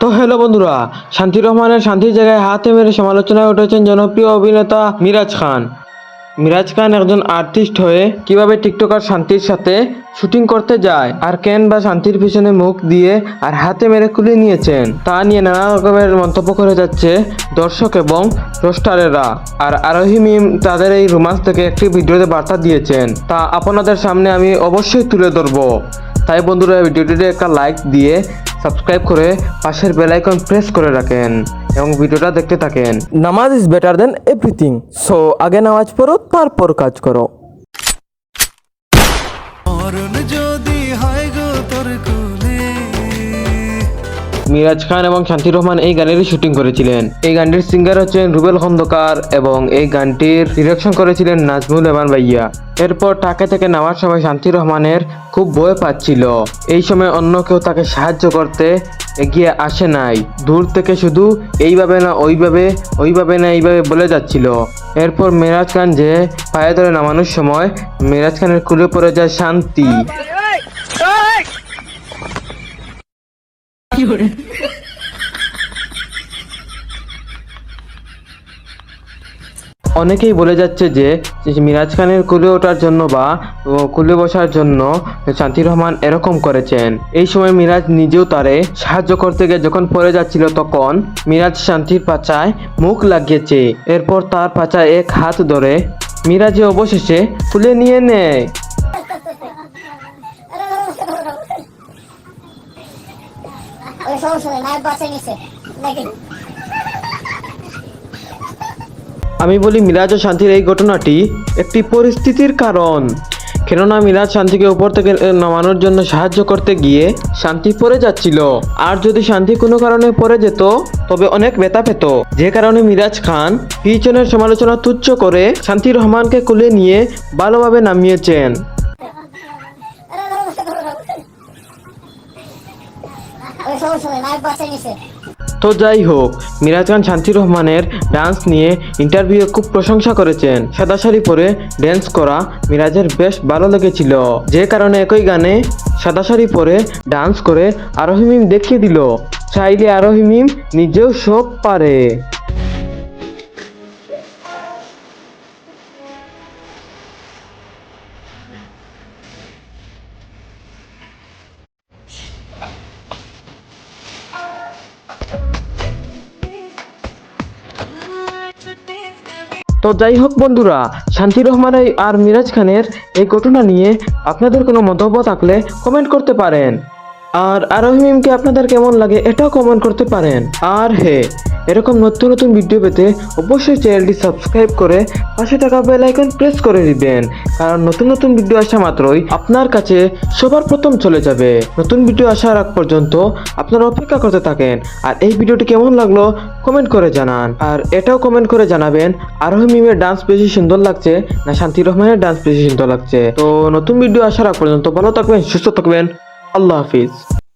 তো হ্যালো বন্ধুরা, শান্তি রহমানের শান্তির জায়গায় হাতে মেরে সমালোচনায় উঠেছেন জনপ্রিয় অভিনেতা মিরাজ খান। মিরাজ খান একজন আর্টিস্ট হয়ে কীভাবে টিকটকার শান্তির সাথে শুটিং করতে যায় আর কেন বা শান্তির পিছনে মুখ দিয়ে আর হাতে মেরে খুলে নিয়েছেন, তা নিয়ে নানা রকমের মন্তব্য করে যাচ্ছে দর্শক এবং রোস্টারেরা। আর আরোহী মিম তাদের এই রোমান্স থেকে একটি ভিডিওতে বার্তা দিয়েছেন, তা আপনাদের সামনে আমি অবশ্যই তুলে ধরবো। তাই বন্ধুরা ভিডিওটিতে একটা লাইক দিয়ে সাবস্ক্রাইব করে পাশের বেল আইকন প্রেস করে রাখেন এবং ভিডিওটা দেখতে থাকেন। নামাজ is better than everything so আগে নামাজ পড়ো তারপর কাজ করো। মিরাজ খান এবং শান্তি রহমান এই গানেরই শুটিং করেছিলেন। এই গানটির সিঙ্গার হচ্ছেন রুবেল খন্দকার এবং এই গানটির ডিরেকশন করেছিলেন নাজমুল এমান ভাইয়া। এরপর টাকা থেকে নামার সময় শান্তি রহমানের খুব ভয় পাচ্ছিল। এই সময় অন্য কেউ তাকে সাহায্য করতে এগিয়ে আসে নাই। দূর থেকে শুধু এইভাবে না ওইভাবে ওইভাবে না এইভাবে বলে যাচ্ছিল। এরপর মিরাজ খান যে পায়ে ধরে নামানোর সময় মিরাজ খানের কুলে পড়ে যায় শান্তি। অনেকেই বলে যাচ্ছে যে মিরাজ খানের কুলে ওঠার জন্য বা কুলে বসার জন্য শান্তি রহমান এরকম করেছেন। এই সময় মিরাজ নিজেও তারে সাহায্য করতে গিয়ে যখন পড়ে যাচ্ছিল তখন মিরাজ শান্তির পাচায় মুখ লাগিয়েছে। এরপর তার পাচায় এক হাত ধরে মিরাজে অবশেষে খুলে নিয়ে নেয়। নিচ্ছে দেখি। আমি বলি, মিরাজ ও শান্তির এই ঘটনাটি একটি পরিস্থিতির কারণ। কেননা, মিরাজ শান্তিকে উপর থেকে নামানোর জন্য সাহায্য করতে গিয়ে শান্তি পড়ে যাচ্ছিল। আর যদি শান্তি কোনো কারণে পড়ে যেত, তবে অনেক ব্যথা পেত। যে কারণে মিরাজ খান পিছনের সমালোচনা তুচ্ছ করে শান্তি রহমানকে কুলে নিয়ে ভালোভাবে নামিয়েছেন। তো যাই হোক, মিরাজ খান, শান্তি রহমানের ডান্স নিয়ে ইন্টারভিউ খুব প্রশংসা করেছেন। সাদা শাড়ি পরে ডান্স করা মিরাজের বেশ ভালো লেগেছিল। যে কারণে একই গানে সাদা শাড়ি পরে ডান্স করে আরোহিমিম দেখিয়ে দিল। চাইলে আরোহিমিম নিজেও শোক পারে। তো যাই হোক বন্ধুরা, শান্তি রহমান আর মিরাজ খানের এই ঘটনা নিয়ে আপনাদের কোনো মন্তব্য থাকলে কমেন্ট করতে পারেন। আর আরোহী মিমকে আপনাদের কেমন লাগে এটাও কমেন্ট করতে পারেন। আর হে এরকম নতুন নতুন ভিডিও পেতে অবশ্যই চ্যানেলটি সাবস্ক্রাইব করে পাশে থাকা বেল আইকন প্রেস করে দিবেন। কারণ নতুন নতুন ভিডিও আসা মাত্রই আপনার কাছে সবার প্রথম চলে যাবে। নতুন ভিডিও আসার আগ পর্যন্ত আপনারা অপেক্ষা করতে থাকেন। আর এই ভিডিওটি কেমন লাগল কমেন্ট করে জানান। আর এটাও কমেন্ট করে জানাবেন, আরোহী মিমের ডান্স বেশি সুন্দর লাগছে না শান্তি রহমানের ডান্স বেশি সুন্দর লাগছে? তো নতুন ভিডিও আসার আগ পর্যন্ত ভালো থাকবেন, সুস্থ থাকবেন। আল্লাহ হাফিজ।